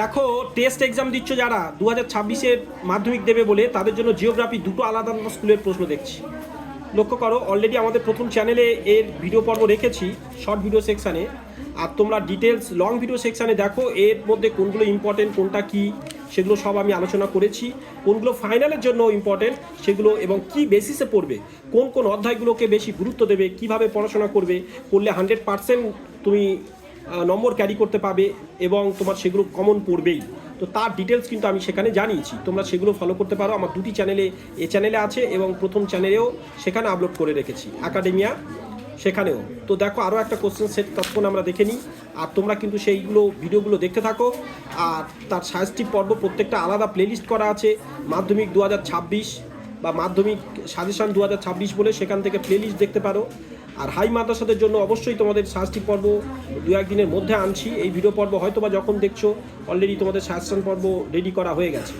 দেখো test exam দিচ্ছ যারা দু হাজার ছাব্বিশের মাধ্যমিক দেবে বলে, তাদের জন্য জিওগ্রাফি দুটো আলাদা আলাদা স্কুলের প্রশ্ন দেখছি। লক্ষ্য করো অলরেডি আমাদের প্রথম চ্যানেলে এর ভিডিও পর্ব রেখেছি শর্ট ভিডিও সেকশানে আর তোমরা ডিটেলস লং ভিডিও সেকশানে দেখো, এর মধ্যে কোনগুলো ইম্পর্টেন্ট কোনটা কি, সেগুলো সব আমি আলোচনা করেছি। কোনগুলো ফাইনালের জন্য ইম্পর্টেন্ট সেগুলো এবং কি বেসিসে পড়বে, কোন কোন অধ্যায়গুলোকে বেশি গুরুত্ব দেবে, কীভাবে পড়াশোনা করবে, করলে হান্ড্রেড পার্সেন্ট তুমি নম্বর ক্যারি করতে পাবে এবং তোমার সেগুলো কমন পড়বেই। তো তার ডিটেলস কিন্তু আমি সেখানে জানিয়েছি। তোমরা সেগুলো ফলো করতে পারো। আমার দুটি চ্যানেলে এ চ্যানেলে আছে এবং প্রথম চ্যানেলেও সেখানে আপলোড করে রেখেছি। একাডেমিয়া সেখানেও। তো দেখো আরও একটা কোশ্চেন সেট তখন আমরা দেখে নিই। আর তোমরা কিন্তু সেইগুলো ভিডিওগুলো দেখতে থাকো। আর তার সাহিত্যিক পর্ব প্রত্যেকটা আলাদা প্লেলিস্ট করা আছে। মাধ্যমিক দু হাজার ছাব্বিশ বা মাধ্যমিক সাজেশন দু হাজার ছাব্বিশ বলে সেখান থেকে প্লেলিস্ট দেখতে পারো। আর হাই মাদ্রাসাদের জন্য অবশ্যই তোমাদের শাস্তি পর্ব দু একদিনের মধ্যে আনছি। এই ভিডিও পর্ব হয়তোবা যখন দেখছ অলরেডি তোমাদের শাস্তান পর্ব রেডি করা হয়ে গেছে।